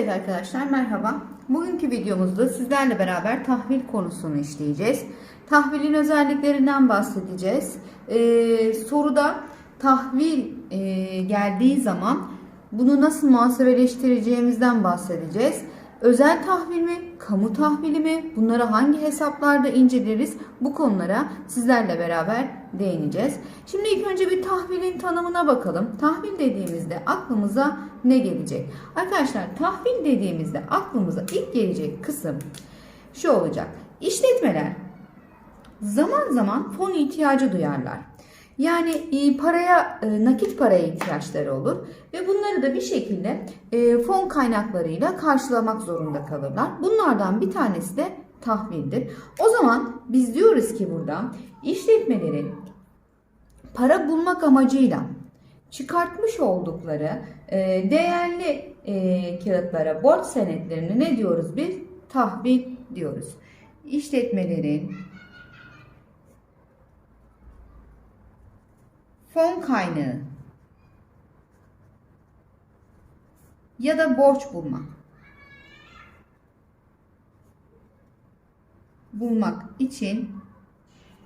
Evet arkadaşlar merhaba. Bugünkü videomuzda sizlerle beraber tahvil konusunu işleyeceğiz. Tahvilin özelliklerinden bahsedeceğiz. Ee, soruda tahvil e, geldiği zaman bunu nasıl muhasebeleştireceğimizden bahsedeceğiz. Özel tahvil mi, kamu tahvili mi, bunları hangi hesaplarda inceleriz bu konulara sizlerle beraber değineceğiz. Şimdi ilk önce bir tahvilin tanımına bakalım. Tahvil dediğimizde aklımıza ne gelecek? Arkadaşlar tahvil dediğimizde aklımıza ilk gelecek kısım şu olacak. İşletmeler zaman zaman fon ihtiyacı duyarlar. Yani e, paraya, e, nakit paraya ihtiyaçları olur ve bunları da bir şekilde e, fon kaynaklarıyla karşılamak zorunda kalırlar. Bunlardan bir tanesi de tahvildir. O zaman biz diyoruz ki burada işletmelerin para bulmak amacıyla çıkartmış oldukları değerli kağıtlara, borç senetlerine ne diyoruz biz? Tahvil diyoruz. İşletmelerin fon kaynağı ya da borç bulma bulmak için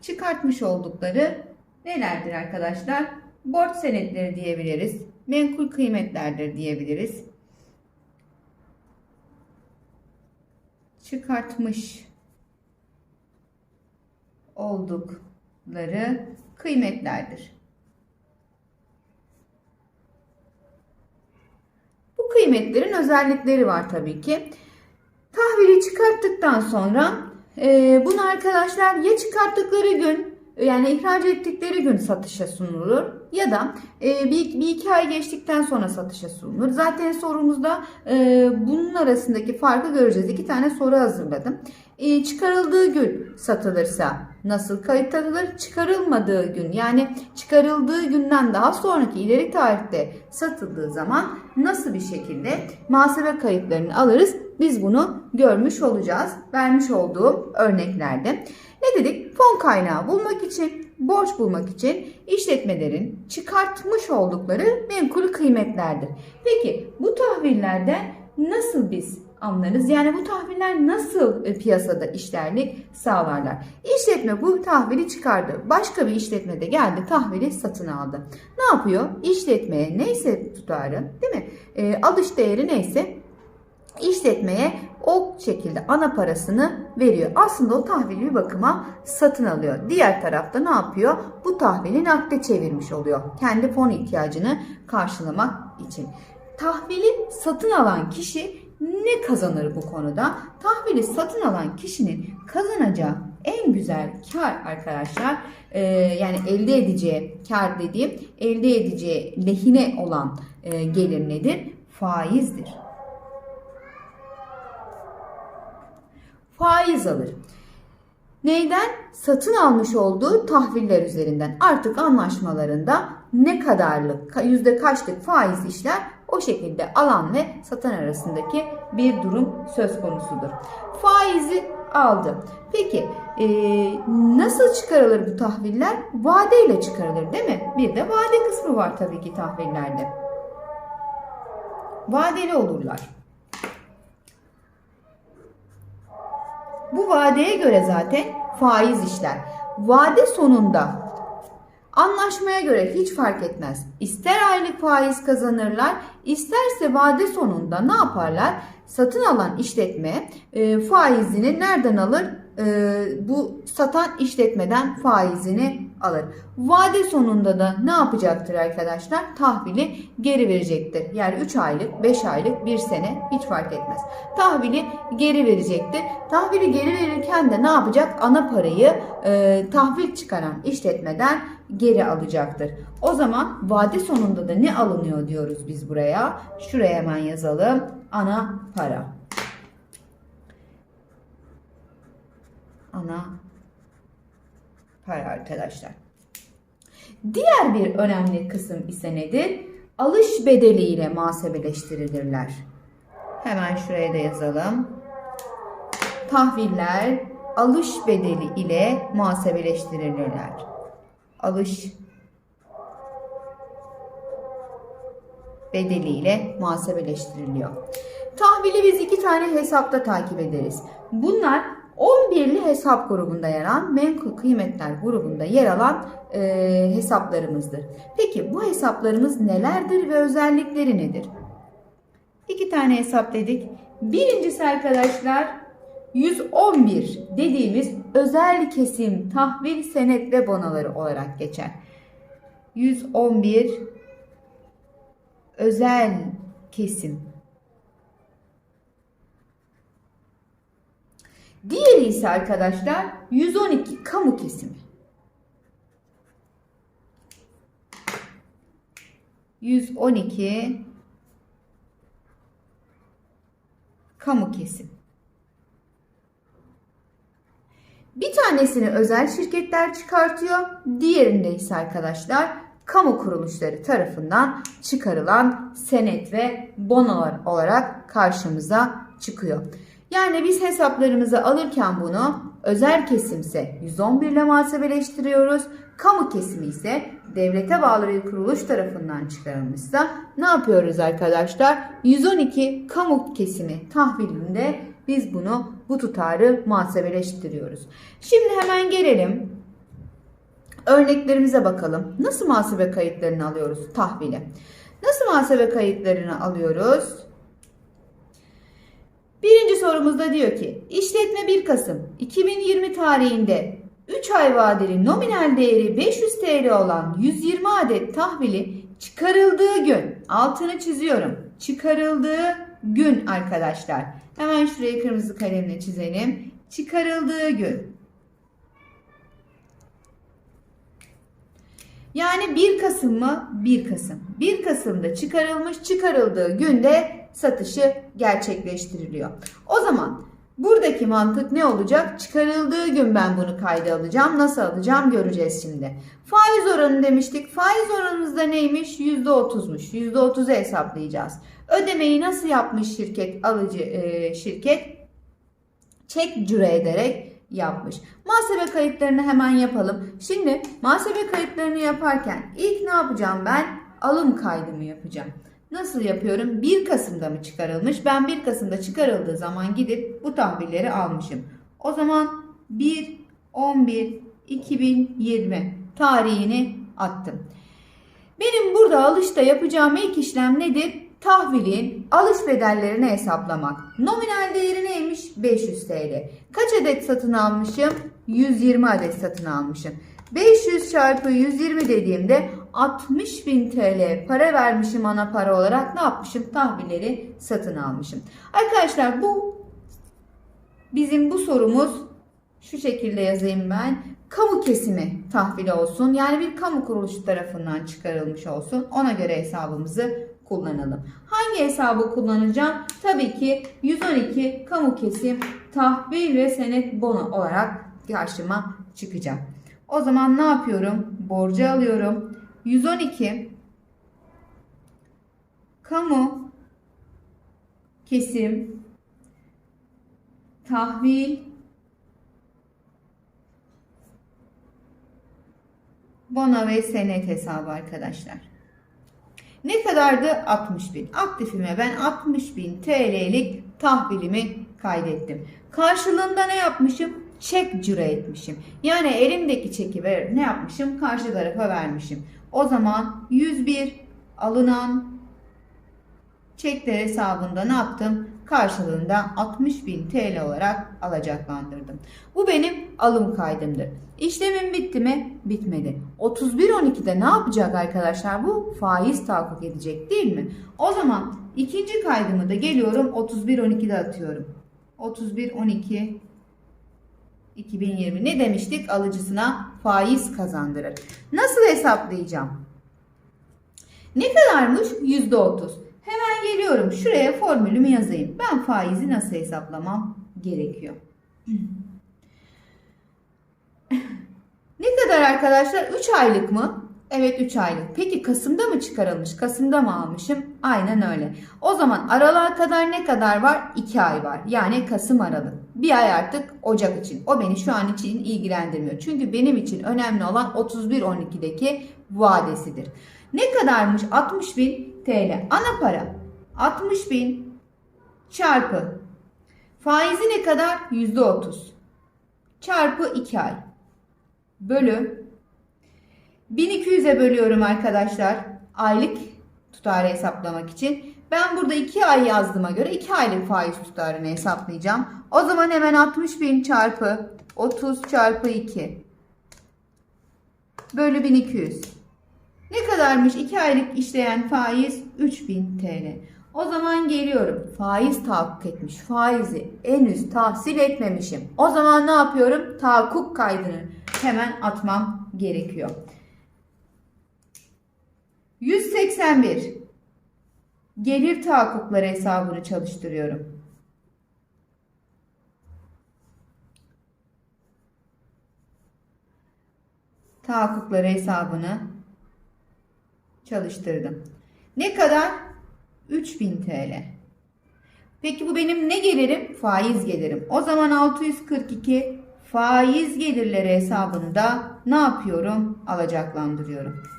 çıkartmış oldukları nelerdir arkadaşlar? Borç senetleri diyebiliriz. Menkul kıymetlerdir diyebiliriz. Çıkartmış oldukları kıymetlerdir. Bu kıymetlerin özellikleri var tabii ki. Tahvili çıkarttıktan sonra e, bunu arkadaşlar ya çıkarttıkları gün yani ihraç ettikleri gün satışa sunulur ya da e, bir, bir iki ay geçtikten sonra satışa sunulur. Zaten sorumuzda e, bunun arasındaki farkı göreceğiz. İki tane soru hazırladım. E, çıkarıldığı gün satılırsa nasıl kayıt alınır? Çıkarılmadığı gün yani çıkarıldığı günden daha sonraki ileri tarihte satıldığı zaman nasıl bir şekilde muhasebe kayıtlarını alırız? Biz bunu görmüş olacağız. Vermiş olduğum örneklerde. Ne dedik? Fon kaynağı bulmak için, borç bulmak için işletmelerin çıkartmış oldukları menkul kıymetlerdir. Peki bu tahvillerden nasıl biz anlarız? Yani bu tahviller nasıl e, piyasada işlerlik sağlarlar? İşletme bu tahvili çıkardı. Başka bir işletme de geldi tahvili satın aldı. Ne yapıyor? İşletmeye neyse tutarı değil mi? E, alış değeri neyse işletmeye o şekilde ana parasını veriyor. Aslında o tahvili bir bakıma satın alıyor. Diğer tarafta ne yapıyor? Bu tahvili nakde çevirmiş oluyor. Kendi fon ihtiyacını karşılamak için. Tahvili satın alan kişi ne kazanır bu konuda? Tahvili satın alan kişinin kazanacağı en güzel kar arkadaşlar e, yani elde edeceği kar dediğim elde edeceği lehine olan e, gelir nedir? Faizdir. faiz alır. Neyden? Satın almış olduğu tahviller üzerinden. Artık anlaşmalarında ne kadarlık, yüzde kaçlık faiz işler o şekilde alan ve satan arasındaki bir durum söz konusudur. Faizi aldı. Peki e, nasıl çıkarılır bu tahviller? Vadeyle çıkarılır değil mi? Bir de vade kısmı var tabii ki tahvillerde. Vadeli olurlar. Bu vadeye göre zaten faiz işler. Vade sonunda anlaşmaya göre hiç fark etmez. İster aylık faiz kazanırlar, isterse vade sonunda ne yaparlar? Satın alan işletme e, faizini nereden alır? E, bu satan işletmeden faizini alır. Vade sonunda da ne yapacaktır arkadaşlar? Tahvili geri verecektir. Yani 3 aylık, 5 aylık, 1 sene hiç fark etmez. Tahvili geri verecektir. Tahvili geri verirken de ne yapacak? Ana parayı e, tahvil çıkaran işletmeden geri alacaktır. O zaman vade sonunda da ne alınıyor diyoruz biz buraya? Şuraya hemen yazalım. Ana para. Ana para arkadaşlar. Diğer bir önemli kısım ise nedir? Alış bedeli ile muhasebeleştirilirler. Hemen şuraya da yazalım. Tahviller alış bedeli ile muhasebeleştirilirler. Alış bedeliyle muhasebeleştiriliyor. Tahvili biz iki tane hesapta takip ederiz. Bunlar 11'li hesap grubunda yer alan menkul kıymetler grubunda yer alan e, hesaplarımızdır. Peki bu hesaplarımız nelerdir ve özellikleri nedir? İki tane hesap dedik. Birincisi arkadaşlar 111 dediğimiz özel kesim tahvil senet ve bonoları olarak geçer. 111 özel kesim. Diğeri ise arkadaşlar 112 kamu kesimi. 112 kamu kesim. Bir tanesini özel şirketler çıkartıyor. Diğerinde ise arkadaşlar kamu kuruluşları tarafından çıkarılan senet ve bonolar olarak karşımıza çıkıyor. Yani biz hesaplarımızı alırken bunu özel kesimse 111 ile muhasebeleştiriyoruz. Kamu kesimi ise devlete bağlı bir kuruluş tarafından çıkarılmışsa ne yapıyoruz arkadaşlar? 112 kamu kesimi tahvilinde biz bunu bu tutarı muhasebeleştiriyoruz. Şimdi hemen gelelim örneklerimize bakalım. Nasıl muhasebe kayıtlarını alıyoruz tahvile? Nasıl muhasebe kayıtlarını alıyoruz? Birinci sorumuzda diyor ki işletme 1 Kasım 2020 tarihinde 3 ay vadeli nominal değeri 500 TL olan 120 adet tahvili çıkarıldığı gün altını çiziyorum. Çıkarıldığı gün arkadaşlar. Hemen şuraya kırmızı kalemle çizelim. Çıkarıldığı gün. Yani 1 Kasım mı? 1 Kasım. 1 Kasım'da çıkarılmış, çıkarıldığı günde satışı gerçekleştiriliyor. O zaman buradaki mantık ne olacak? Çıkarıldığı gün ben bunu kayda alacağım. Nasıl alacağım göreceğiz şimdi. Faiz oranı demiştik. Faiz oranımız da neymiş? %30'muş. %30'u hesaplayacağız. Ödemeyi nasıl yapmış şirket alıcı e, şirket? Çek cüre ederek yapmış. Muhasebe kayıtlarını hemen yapalım. Şimdi muhasebe kayıtlarını yaparken ilk ne yapacağım ben? Alım kaydımı yapacağım. Nasıl yapıyorum? 1 Kasım'da mı çıkarılmış? Ben 1 Kasım'da çıkarıldığı zaman gidip bu tahvilleri almışım. O zaman 1 11 2020 tarihini attım. Benim burada alışta yapacağım ilk işlem nedir? Tahvilin alış bedellerini hesaplamak. Nominal değeri neymiş? 500 TL. Kaç adet satın almışım? 120 adet satın almışım. 500 çarpı 120 dediğimde 60 bin TL para vermişim ana para olarak ne yapmışım? Tahvilleri satın almışım. Arkadaşlar bu bizim bu sorumuz şu şekilde yazayım ben. Kamu kesimi tahvili olsun. Yani bir kamu kuruluşu tarafından çıkarılmış olsun. Ona göre hesabımızı kullanalım. Hangi hesabı kullanacağım? Tabii ki 112 kamu kesim tahvil ve senet bono olarak karşıma çıkacak. O zaman ne yapıyorum? Borcu alıyorum. 112 kamu kesim tahvil bono ve senet hesabı arkadaşlar. Ne kadardı? 60 bin. Aktifime ben 60 bin TL'lik tahvilimi kaydettim. Karşılığında ne yapmışım? Çek cüre etmişim. Yani elimdeki çeki ver, ne yapmışım? Karşı tarafa vermişim. O zaman 101 alınan çekler hesabında ne yaptım? Karşılığında 60 bin TL olarak alacaklandırdım. Bu benim alım kaydımdır. İşlemim bitti mi? Bitmedi. 31.12'de ne yapacak arkadaşlar? Bu faiz tahakkuk edecek değil mi? O zaman ikinci kaydımı da geliyorum 31.12'de atıyorum. 31.12 2020 ne demiştik? Alıcısına faiz kazandırır. Nasıl hesaplayacağım? Ne kadarmış? %30. Hemen geliyorum. Şuraya formülümü yazayım. Ben faizi nasıl hesaplamam gerekiyor? ne kadar arkadaşlar? 3 aylık mı? Evet 3 aylık. Peki Kasım'da mı çıkarılmış? Kasım'da mı almışım? Aynen öyle. O zaman aralığa kadar ne kadar var? 2 ay var. Yani Kasım Aralık. Bir ay artık Ocak için. O beni şu an için ilgilendirmiyor. Çünkü benim için önemli olan 31-12'deki vadesidir. Ne kadarmış? 60 bin TL. Ana para 60 bin çarpı faizi ne kadar? %30 çarpı 2 ay bölü 1200'e bölüyorum arkadaşlar. Aylık tutarı hesaplamak için. Ben burada 2 ay yazdığıma göre 2 aylık faiz tutarını hesaplayacağım. O zaman hemen 60 bin çarpı 30 çarpı 2 bölü 1200. Ne kadarmış 2 aylık işleyen faiz? 3000 TL. O zaman geliyorum. Faiz tahakkuk etmiş. Faizi henüz tahsil etmemişim. O zaman ne yapıyorum? Tahakkuk kaydını hemen atmam gerekiyor. 181 gelir tahakkukları hesabını çalıştırıyorum. Tahakkukları hesabını çalıştırdım. Ne kadar? 3000 TL. Peki bu benim ne gelirim? Faiz gelirim. O zaman 642 faiz gelirleri hesabında ne yapıyorum? Alacaklandırıyorum.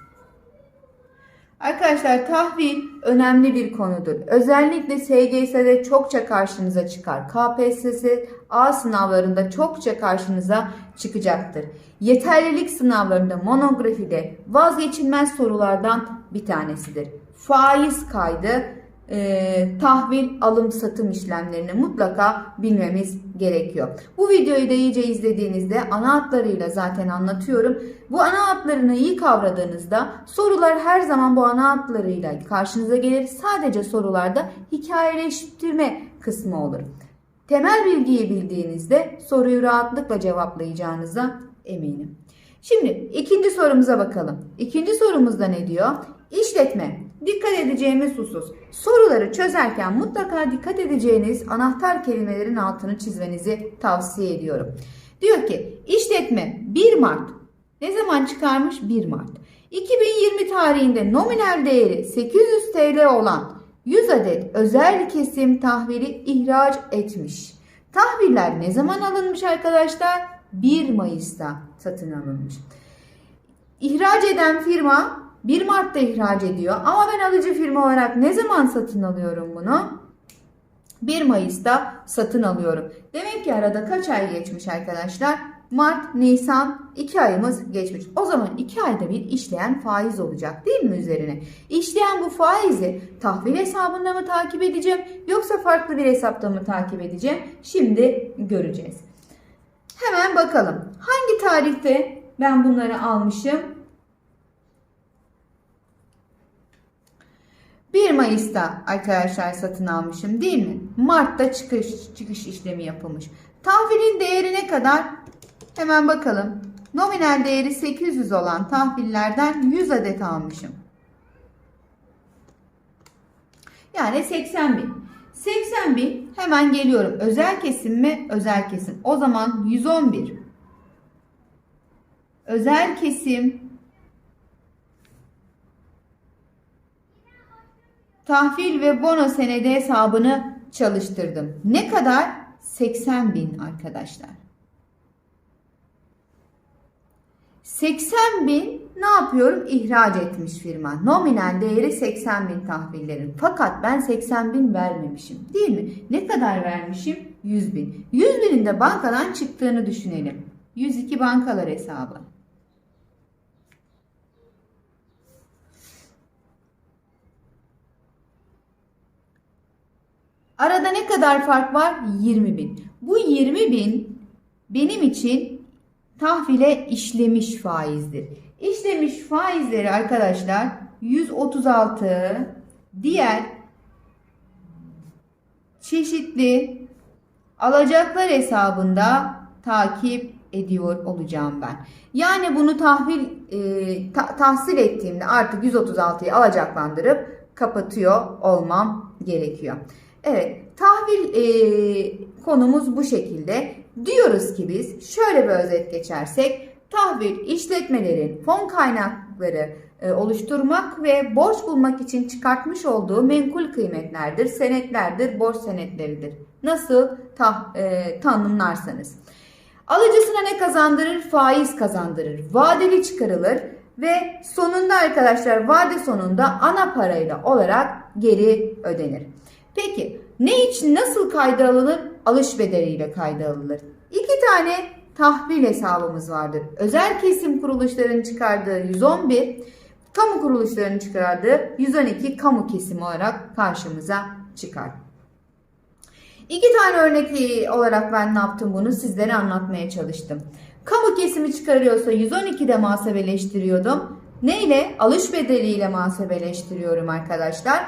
Arkadaşlar tahvil önemli bir konudur. Özellikle SGS'de çokça karşınıza çıkar. KPSS A sınavlarında çokça karşınıza çıkacaktır. Yeterlilik sınavlarında monografide vazgeçilmez sorulardan bir tanesidir. Faiz kaydı e, tahvil alım satım işlemlerini mutlaka bilmemiz gerekiyor. Bu videoyu da iyice izlediğinizde ana hatlarıyla zaten anlatıyorum. Bu ana hatlarını iyi kavradığınızda sorular her zaman bu ana hatlarıyla karşınıza gelir. Sadece sorularda hikayeleştirme kısmı olur. Temel bilgiyi bildiğinizde soruyu rahatlıkla cevaplayacağınıza eminim. Şimdi ikinci sorumuza bakalım. İkinci sorumuzda ne diyor? İşletme. Dikkat edeceğimiz husus. Soruları çözerken mutlaka dikkat edeceğiniz anahtar kelimelerin altını çizmenizi tavsiye ediyorum. Diyor ki işletme 1 Mart. Ne zaman çıkarmış? 1 Mart. 2020 tarihinde nominal değeri 800 TL olan 100 adet özel kesim tahvili ihraç etmiş. Tahviller ne zaman alınmış arkadaşlar? 1 Mayıs'ta satın alınmış. İhraç eden firma 1 Mart'ta ihraç ediyor ama ben alıcı firma olarak ne zaman satın alıyorum bunu? 1 Mayıs'ta satın alıyorum. Demek ki arada kaç ay geçmiş arkadaşlar? Mart, Nisan 2 ayımız geçmiş. O zaman 2 ayda bir işleyen faiz olacak değil mi üzerine? İşleyen bu faizi tahvil hesabında mı takip edeceğim yoksa farklı bir hesapta mı takip edeceğim? Şimdi göreceğiz. Hemen bakalım. Hangi tarihte ben bunları almışım? 1 Mayıs'ta arkadaşlar satın almışım değil mi? Mart'ta çıkış çıkış işlemi yapılmış. Tahvilin değeri ne kadar? Hemen bakalım. Nominal değeri 800 olan tahvillerden 100 adet almışım. Yani 80 bin. 80 bin hemen geliyorum. Özel kesim mi? Özel kesim. O zaman 111. Özel kesim tahvil ve bono senedi hesabını çalıştırdım. Ne kadar? 80 bin arkadaşlar. 80 bin ne yapıyorum? İhraç etmiş firma. Nominal değeri 80 bin tahvillerin. Fakat ben 80 bin vermemişim. Değil mi? Ne kadar vermişim? 100 bin. 100 binin de bankadan çıktığını düşünelim. 102 bankalar hesabı. Arada ne kadar fark var? 20 bin. Bu 20 bin benim için tahvile işlemiş faizdir. İşlemiş faizleri arkadaşlar 136 diğer çeşitli alacaklar hesabında takip ediyor olacağım ben. Yani bunu tahvil e, ta, tahsil ettiğimde artık 136'yı alacaklandırıp kapatıyor olmam gerekiyor. Evet, tahvil e, konumuz bu şekilde. Diyoruz ki biz şöyle bir özet geçersek, tahvil işletmelerin fon kaynakları e, oluşturmak ve borç bulmak için çıkartmış olduğu menkul kıymetlerdir, senetlerdir, borç senetleridir. Nasıl tah, e, tanımlarsanız. Alıcısına ne kazandırır? Faiz kazandırır. Vadeli çıkarılır. ve sonunda arkadaşlar vade sonunda ana parayla olarak geri ödenir. Peki ne için nasıl kayda alınır? Alış bedeliyle kayda alınır. İki tane tahvil hesabımız vardır. Özel kesim kuruluşların çıkardığı 111, kamu kuruluşlarının çıkardığı 112 kamu kesimi olarak karşımıza çıkar. İki tane örnek olarak ben ne yaptım bunu sizlere anlatmaya çalıştım. Kamu kesimi çıkarıyorsa 112'de muhasebeleştiriyordum. Neyle? Alış bedeliyle muhasebeleştiriyorum arkadaşlar.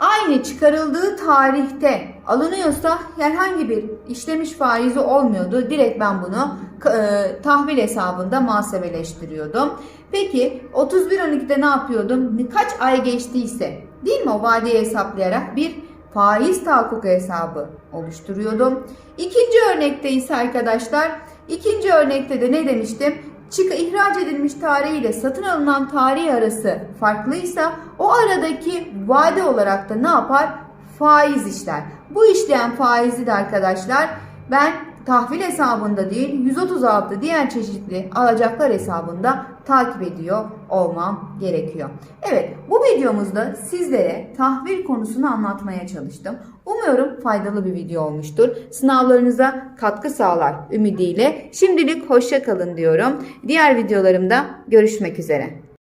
Aynı çıkarıldığı tarihte alınıyorsa herhangi bir işlemiş faizi olmuyordu. Direkt ben bunu e, tahvil hesabında muhasebeleştiriyordum. Peki 31.12'de ne yapıyordum? Kaç ay geçtiyse değil mi o vadeyi hesaplayarak bir faiz tahakkuk hesabı oluşturuyordum. İkinci örnekte ise arkadaşlar ikinci örnekte de ne demiştim? Çık ihraç edilmiş tarihi ile satın alınan tarihi arası farklıysa o aradaki vade olarak da ne yapar? Faiz işler. Bu işleyen faizi de arkadaşlar ben tahvil hesabında değil 136 diğer çeşitli alacaklar hesabında takip ediyor olmam gerekiyor. Evet bu videomuzda sizlere tahvil konusunu anlatmaya çalıştım. Umuyorum faydalı bir video olmuştur. Sınavlarınıza katkı sağlar ümidiyle. Şimdilik hoşça kalın diyorum. Diğer videolarımda görüşmek üzere.